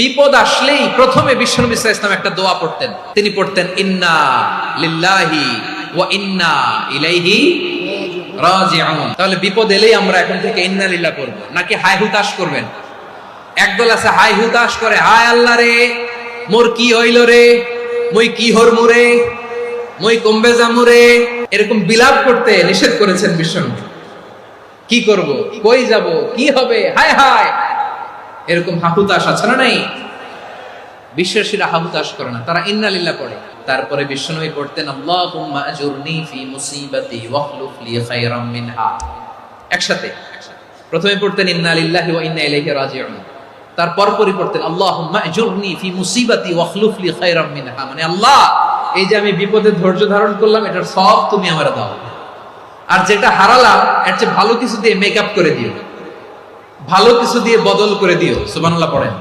বিপদ আসলেই প্রথমে বিশ্বনবী ইসলাম একটা দোয়া পড়তেন। তিনি পড়তেন, ইন্না লিল্লাহি ওয়া ইন্না ইলাইহি রাজিউন। তাহলে বিপদ এলেই আমরা এখন থেকে ইন্না লিল্লাহ করব নাকি হাই হুতাশ করবেন? একদল আছে হাই হুতাশ করে, হায় আল্লাহ রে, মোর কি হইল রে, মই কি হরমু রে, মই কমবে জামু রে। এরকম বিলাপ করতে নিষেধ করেছেন বিশ্বনবী কি করব? কই যাব? কি হবে? হায় হায়! এরকম হাহুতাশ আছে না নাই? বিশ্বাসীরা হাহুতাশ করে না। তারা ইন্নালিল্লাহ পড়ে। তারপরে বিশ্বনবী পড়তেন ফি মুসিবাতি একসাথে। প্রথমে পড়তেন ইন্নালিল্লাহি ওয়া ইন্না ইলাইহি রাজিউন। তারপর পরই পড়তেন মানে আল্লাহ, এই যে আমি বিপদে ধৈর্য ধারণ করলাম, এটার সব তুমি আমার দাও। আর যেটা হারালাম, এর চেয়ে ভালো কিছু দিয়ে মেকআপ করে দিও। ভালো কিছু দিয়ে বদল করে দিও। সুবহানাল্লাহ পড়েন।